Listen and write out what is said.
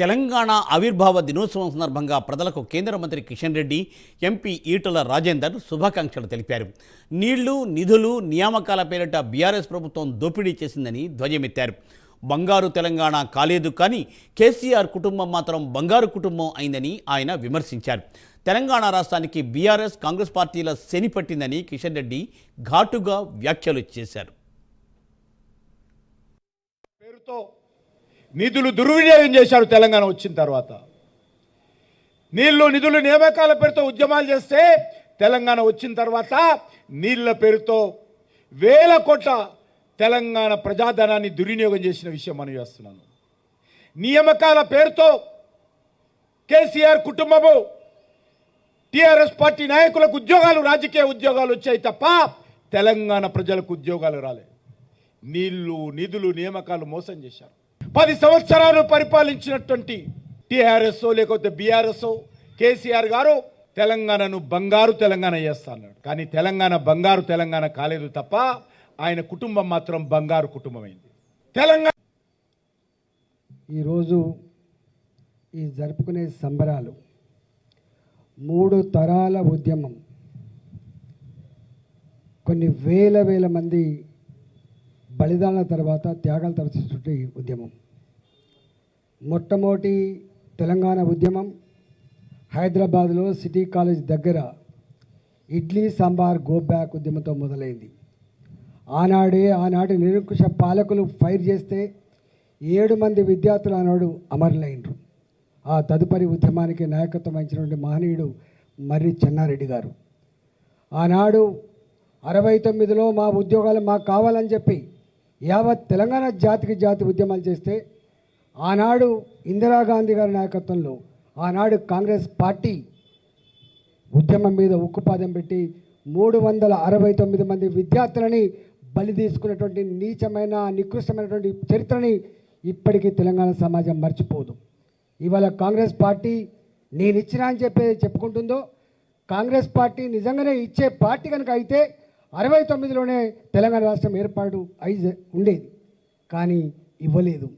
తెలంగాణ ఆవిర్భావ దినోత్సవం సందర్భంగా ప్రజలకు కేంద్ర మంత్రి కిషన్ రెడ్డి ఎంపీ ఈటల రాజేందర్ శుభాకాంక్షలు తెలిపారు. నీళ్ళు నిధులు నియామకాల పేరిట బీఆర్ఎస్ ప్రభుత్వం దోపిడీ చేసిందని ధ్వజమెత్తారు. బంగారు తెలంగాణ కాలేదు కానీ కేసీఆర్ కుటుంబం మాత్రం బంగారు కుటుంబం అయిందని ఆయన విమర్శించారు. తెలంగాణ రాష్ట్రానికి బీఆర్ఎస్ కాంగ్రెస్ పార్టీల శని పట్టిందని కిషన్ రెడ్డి ఘాటుగా వ్యాఖ్యలు చేశారు. పేరుతో నిధులు దుర్వినియోగం చేశారు తెలంగాణ వచ్చిన తర్వాత. నీళ్ళు నిధులు నియామకాల పేరుతో ఉద్యమాలు చేస్తే తెలంగాణ వచ్చిన తర్వాత నీళ్ళ పేరుతో వేల కోట్ల తెలంగాణ ప్రజాధనాన్ని దుర్వినియోగం చేసిన విషయం మనం చేస్తున్నాను. నియామకాల పేరుతో కేసీఆర్ కుటుంబము టీఆర్ఎస్ పార్టీ నాయకులకు ఉద్యోగాలు రాజకీయ ఉద్యోగాలు వచ్చాయి తప్ప తెలంగాణ ప్రజలకు ఉద్యోగాలు రాలేదు నీళ్ళు నిధులు నియామకాలు మోసం చేశారు. పది సంవత్సరాలు పరిపాలించినటువంటి టిఆర్ఎస్ లేకపోతే బీఆర్ఎస్ కేసీఆర్ గారు తెలంగాణను బంగారు తెలంగాణ చేస్తా కానీ తెలంగాణ బంగారు తెలంగాణ కాలేదు తప్ప ఆయన కుటుంబం మాత్రం బంగారు కుటుంబమైంది. తెలంగాణ ఈరోజు ఈ జరుపుకునే సంబరాలు మూడు తరాల ఉద్యమం. కొన్ని వేల వేల మంది బలిదానాల తర్వాత త్యాగాల తర్వాత ఈ ఉద్యమం. మొట్టమొదటి తెలంగాణ ఉద్యమం హైదరాబాద్లో సిటీ కాలేజ్ దగ్గర ఇడ్లీ సాంబార్ గో బ్యాక్ ఉద్యమంతో మొదలైంది. ఆనాడే ఆనాటి నిరంకుశ పాలకులు ఫైర్ చేస్తే ఏడు మంది విద్యార్థులు ఆనాడు అమరులైనరు. ఆ తదుపరి ఉద్యమానికి నాయకత్వం వహించినటువంటి మహనీయుడు మర్రి చెన్నారెడ్డి గారు. ఆనాడు అరవై తొమ్మిదిలో మా ఉద్యోగాలు మాకు కావాలని చెప్పి యావత్ తెలంగాణ జాతికి జాతి ఉద్యమాలు చేస్తే ఆనాడు ఇందిరాగాంధీ గారి నాయకత్వంలో ఆనాడు కాంగ్రెస్ పార్టీ ఉద్యమం మీద ఉక్కుపాదం పెట్టి మూడు వందల అరవై తొమ్మిది మంది విద్యార్థులని బలి తీసుకున్నటువంటి నీచమైన నికృష్టమైనటువంటి చరిత్రని ఇప్పటికీ తెలంగాణ సమాజం మర్చిపోదు. ఇవాళ కాంగ్రెస్ పార్టీ నేను ఇచ్చినా అని చెప్పేది చెప్పుకుంటుందో కాంగ్రెస్ పార్టీ నిజంగానే ఇచ్చే పార్టీ కనుక అయితే అరవై తొమ్మిదిలోనే తెలంగాణ రాష్ట్రం ఏర్పాటు అయి ఉండేది. కానీ ఇవ్వలేదు.